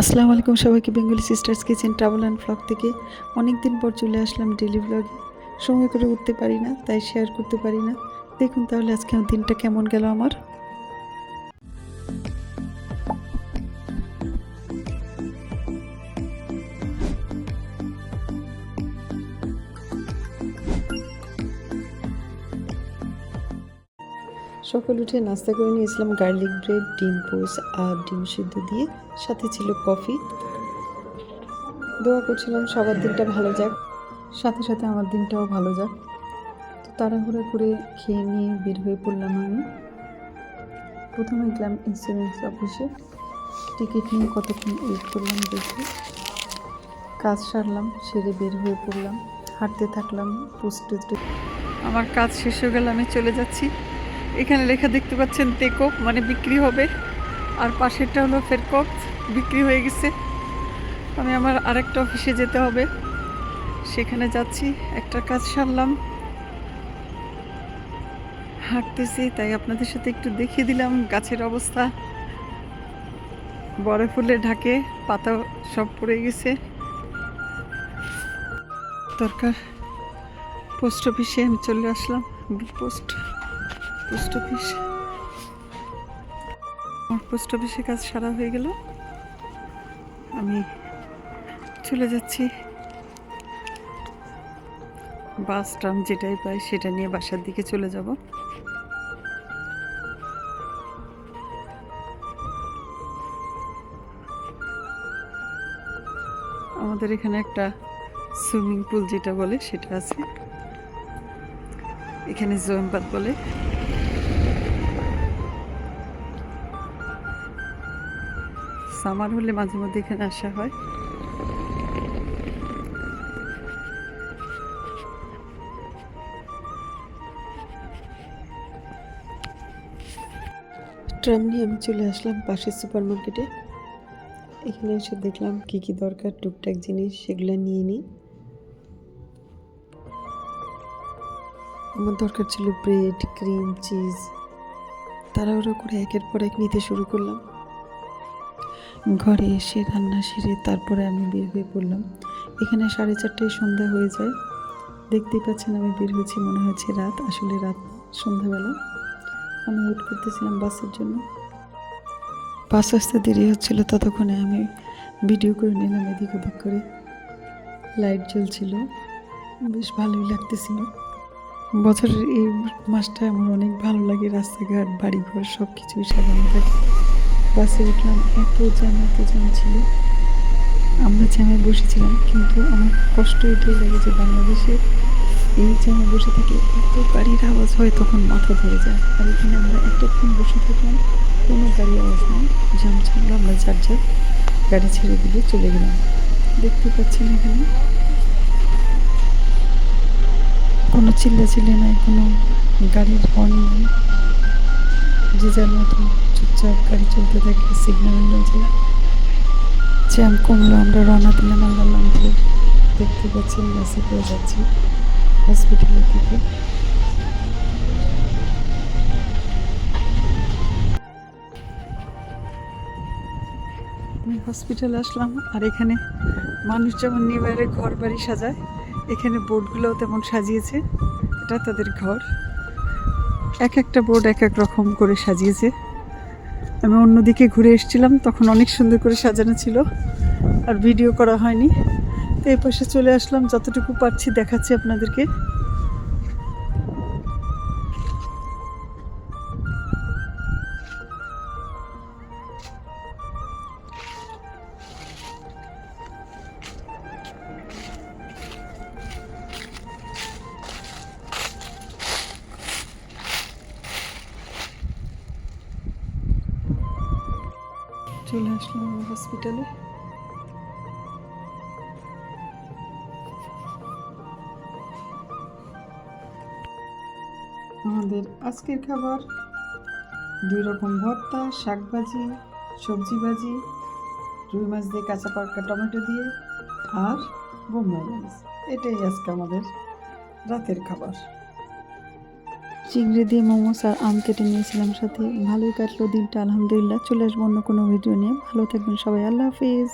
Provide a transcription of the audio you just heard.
আসসালামু আলাইকুম সবাইকে Bengali sisters kitchen travel and vlog থেকে অনেক দিন পর চলে আসলাম ডেলি ব্লগে সময় করে উঠতে পারি না, তাই শেয়ার করতে পারি না। দেখুন তাহলে আজকে দিনটা কেমন গেল আমার। সকাল উঠে নাস্তা করে নিয়েছিলাম গার্লিক ব্রেড, ডিম পোস আর ডিম সিদ্ধ দিয়ে সাথে ছিল কফি। দোয়া করছিলাম সবার দিনটা ভালো যাক, সাথে সাথে আমার দিনটাও ভালো যাক। তো তাড়াহুড়া করে খেয়ে নিয়ে বের হয়ে পড়লাম আমি। প্রথমে গেলাম ইন্স্যুরেন্স অফিসে টিকিট নিয়ে কতক্ষণ ওয়েট করলাম দেখি। কাজ সারলাম, সেরে বের হয়ে পড়লাম। হাঁটতে থাকলাম পোস্টে আমার কাজ শেষ হয়ে গেল, আমি চলে যাচ্ছি। এখানে লেখা দেখতে পাচ্ছেন টেকপ মানে বিক্রি হবে। আর পাশেরটা হলো ফেরকপ বিক্রি হয়ে গেছে। আমি আমার আরেকটা অফিসে যেতে হবে। সেখানে যাচ্ছি, একটা কাজ সারলাম। হাঁটতেছি, তাই আপনাদের সাথে একটু দেখিয়ে দিলাম গাছের অবস্থা। বড় ফুলে ঢাকে, পাতা সব পড়ে গেছে। দরকার। পোস্ট অফিসে আমি চলে আসলাম পোস্ট। Post office. আমার পোস্ট অফিসে কাজ সারা হয়ে গেল। আমি চলে যাচ্ছি। বাস ট্রাম যেটাই পাই সেটা নিয়ে বাসার দিকে চলে যাব। আমাদের এখানে একটা সুইমিং পুল যেটা বলে সেটা আছে। এখানে জোয়েমবাদ বলে। সামার হলে মাঝে মধ্যে এখানে আসা হয়। ট্রাম নিয়ে আমি চলে আসলাম পাশের সুপার মার্কেটে এখানে এসে দেখলাম কি কি দরকার, টুকটাক জিনিস, সেগুলো নিয়ে নিই। আমার দরকার ছিল ব্রেড, ক্রিম, চিজ। তারা তাড়াহুড়ো করে একের পর এক নিতে শুরু করলাম। ঘরে এসে রান্না সেরে তারপরে আমি বের হয়ে পড়লাম। এখানে সাড়ে চারটায় সন্ধ্যা হয়ে যায়। দেখতেই পাচ্ছেন আমি বের হয়েছি, মনে হচ্ছে রাত, আসলে রাত সন্ধ্যাবেলা। আমি ওয়েট করতেছিলাম বাসের জন্য। বাস আসতে দেরি হচ্ছিল, ততক্ষণে আমি ভিডিও করে নিলাম এদিক ওদিক করে। লাইট জ্বলছিল। বেশ ভালোই লাগতেছিল। বছরের এই মাসটা আমার অনেক ভালো লাগে, রাস্তাঘাট, বাড়িঘর সব কিছুই সাজানো থাকে। বাসে উঠলাম, এত জ্যাম এত জ্যাম ছিল। আমরা জ্যামে বসেছিলাম, কিন্তু আমার কষ্ট এটাই লাগে যে বাংলাদেশে এই জ্যামে বসে থাকলে এত গাড়ির আওয়াজ হয় তখন মাথা ধরে যায়। আর এখানে আমরা এতক্ষণ বসে থাকলাম, কোনো গাড়ি আওয়াজ নাই, জ্যাম ছাড়লো আমরা যার যার গাড়ি ছেড়ে দিয়ে চলে গেলাম। দেখতে পাচ্ছেন এখানে? কোনো চিল্লা চিল্লাচিল্লি নাই, কোনো গাড়ির হর্ন নেই, যে যার মতন। চুপচাপ গাড়ি চলতে থাকে সিগন্যাল অনুযায়ী জ্যাম কমলো, আমরা রওনা দিলাম আল্লাহ দিয়ে। দেখতে পাচ্ছেন বাসে করে যাচ্ছি হসপিটালের দিকে। আমি হসপিটালে আসলাম, আর এখানে মানুষ যেমন নিউ ঘর বাড়ি সাজায়, এখানে বোর্ডগুলোও তেমন সাজিয়েছে। এটা তাদের ঘর। এক একটা বোর্ড এক এক রকম করে সাজিয়েছে। আমি অন্যদিকে ঘুরে এসেছিলাম, তখন অনেক সুন্দর করে সাজানো ছিল, আর ভিডিও করা হয়নি। তো এই পাশে চলে আসলাম, যতটুকু পারছি দেখাচ্ছি আপনাদেরকে। চলে আসলাম হসপিটালে আমাদের আজকের খাবার, দুই রকম ভর্তা শাক ভাজি সবজি ভাজি রুই মাছ দিয়ে কাঁচা পাকা টমেটো দিয়ে আর বোম্বাই মাছ। এটাই আজকে আমাদের রাতের খাবার। চিংড়ি দিয়ে মোমোস আর আম কেটে নিয়েছিলাম সাথে। ভালোই কাটলো দিনটা, আলহামদুলিল্লাহ। চলে আসব অন্য কোনো ভিডিও নিয়ে। ভালো থাকবেন সবাই। আল্লাহ হাফিজ।